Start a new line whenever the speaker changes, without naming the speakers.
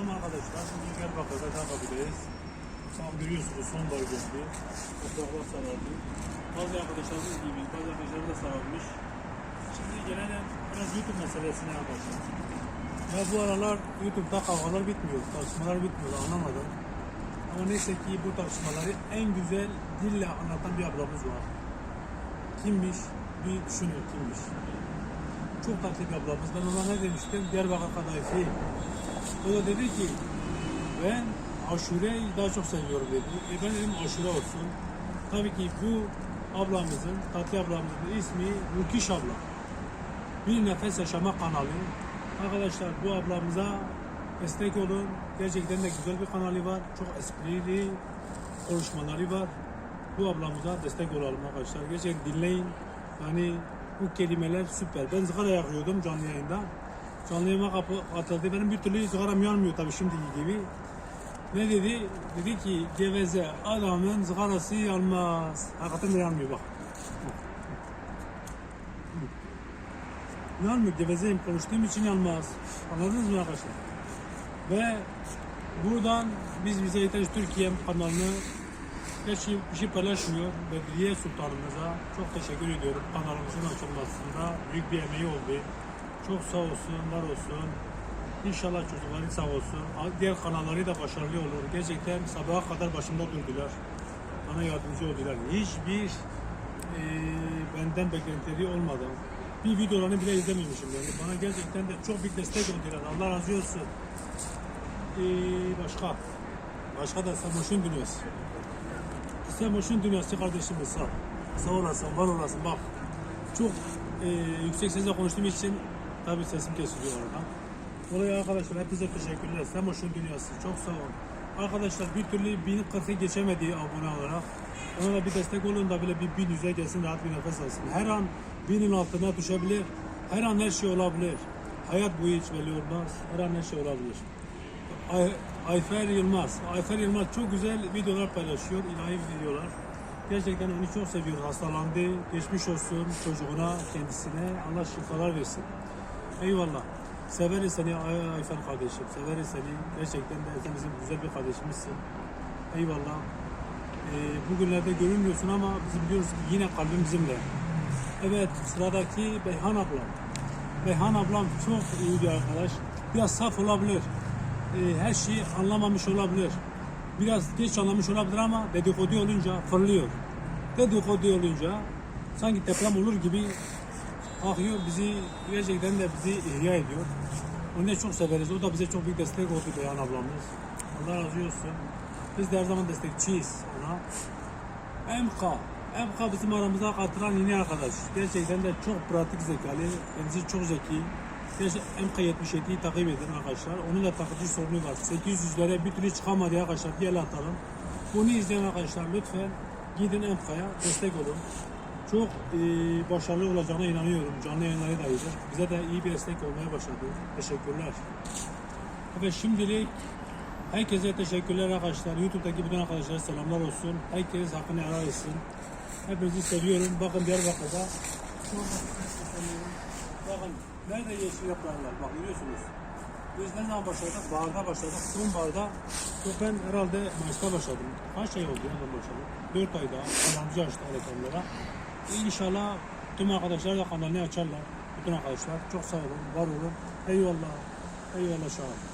Selam arkadaşlar. Bugün Diyarbakır'da Karkabi'deyiz. Tam görüyorsunuz son bölgesi. Topraklar sarardı. Bazı arkadaşlarımız gibi, bazı arkadaşlarımız da sararmış. Şimdi gelelim biraz YouTube meselesine yapacağız. Ya bu aralar YouTube'da kavgalar bitmiyor, tartışmalar bitmiyor anlamadım. Ama neyse ki bu tartışmaları en güzel dille anlatan bir ablamız var. Kimmiş? Bir düşünün kimmiş. Çok tatlı bir ablamız. Ben ona ne demiştim? Diyarbakır kadayıfı. O da dedi ki ben aşureyi daha çok seviyorum dedi. E ben dedim aşure olsun. Tabii ki bu ablamızın, tatlı ablamızın ismi Rukiş abla. Bir Nefes Yaşama kanalı. Arkadaşlar bu ablamıza destek olun. Gerçekten de güzel bir kanalı var. Çok esprili konuşmaları var. Bu ablamıza destek olalım arkadaşlar. Gerçekten dinleyin. Yani bu kelimeler süper. Ben sigara yakıyordum canlı yayında. Canlı kapı atıldı. Benim bir türlü sigaram yanmıyor tabii şimdiki gibi. Ne dedi? Dedi ki geveze adamın sigarası yanmaz. Hakikaten de yanmıyor bak. Yanmıyor gevezeyim konuştuğum için yanmaz. Anladınız mı arkadaşlar? Ve buradan biz bize yeteriz Türkiye kanalını şey, bir şey paylaşmıyor. Bedriye Sultanımıza çok teşekkür ediyorum. Kanalımızın açılmasında büyük bir emeği oldu. Çok sağ olsun, var olsun. İnşallah çocukları sağ olsun. Diğer kanalları da başarılı olur. Gerçekten sabaha kadar başımda durdular. Bana yardımcı oldular. Hiçbir eee benden beklentileri olmadan bir videolarını bile izlememişim yani. Bana gerçekten de çok büyük destek oldular. Allah razı olsun. Eee başka. Başka da Samoş'un dünyası. Samoş'un dünyası kardeşimiz sağ. Sağ olasın, var olasın. Bak çok eee, yüksek sesle konuştuğum için tabii sesim kesiliyor oradan. Oraya arkadaşlar hepinize teşekkürler. Samoş'un dünyası çok sağ olun. Arkadaşlar bir türlü 1040'ı geçemedi abone olarak. Ona da bir destek olun da bile bir 1100'e gelsin rahat bir nefes alsın. Her an binin altına düşebilir. Her an her şey olabilir. Hayat bu hiç belli olmaz. Her an her şey olabilir. Ay, Ayfer Yılmaz. Ayfer Yılmaz çok güzel videolar paylaşıyor. ilahi videolar. Gerçekten onu çok seviyoruz. Hastalandı. Geçmiş olsun çocuğuna, kendisine. Allah şifalar versin. Eyvallah. Severiz seni Ay- Ayfer kardeşim. Severiz seni. Gerçekten de bizim güzel bir kardeşimizsin. Eyvallah. Ee, bugünlerde görünmüyorsun ama biz biliyoruz ki yine kalbin bizimle. Evet sıradaki Beyhan ablam. Beyhan ablam çok iyi bir arkadaş. Biraz saf olabilir. Ee, her şeyi anlamamış olabilir. Biraz geç anlamış olabilir ama dedikodu olunca fırlıyor. Dedikodu olunca sanki deprem olur gibi akıyor bizi gerçekten de bizi ihya ediyor. Onu da çok severiz. O da bize çok büyük destek oldu Beyhan ablamız. Allah razı olsun. Biz de her zaman destekçiyiz ona. MK. MK bizim aramıza katılan yeni arkadaş. Gerçekten de çok pratik zekalı. Kendisi çok zeki. Gerçekten MK77'yi takip edin arkadaşlar. Onun da takıcı sorunu var. 800'lere bir türlü çıkamadı arkadaşlar. Bir el atalım. Bunu izleyen arkadaşlar lütfen gidin MK'ya destek olun. Çok e, başarılı olacağına inanıyorum. Canlı yayınları da iyidir. Bize de iyi bir destek olmaya başladı. Teşekkürler. Evet şimdilik herkese teşekkürler arkadaşlar. YouTube'daki bütün arkadaşlara selamlar olsun. Herkes hakkını helal etsin. Hepinizi seviyorum. Bakın Diyarbakır'da Bakın nerede yeşil yaprağlar bak görüyorsunuz. Biz ne zaman başladık? Baharda başladık. Sonbaharda ben herhalde Mayıs'ta başladım. Kaç ay oldu ya ben başladım? 4 ayda kanalımızı açtı telefonlara. İnşallah tüm arkadaşlar da kanalını açarlar. Bütün arkadaşlar çok sağ olun, var olun. Eyvallah. Eyvallah olun.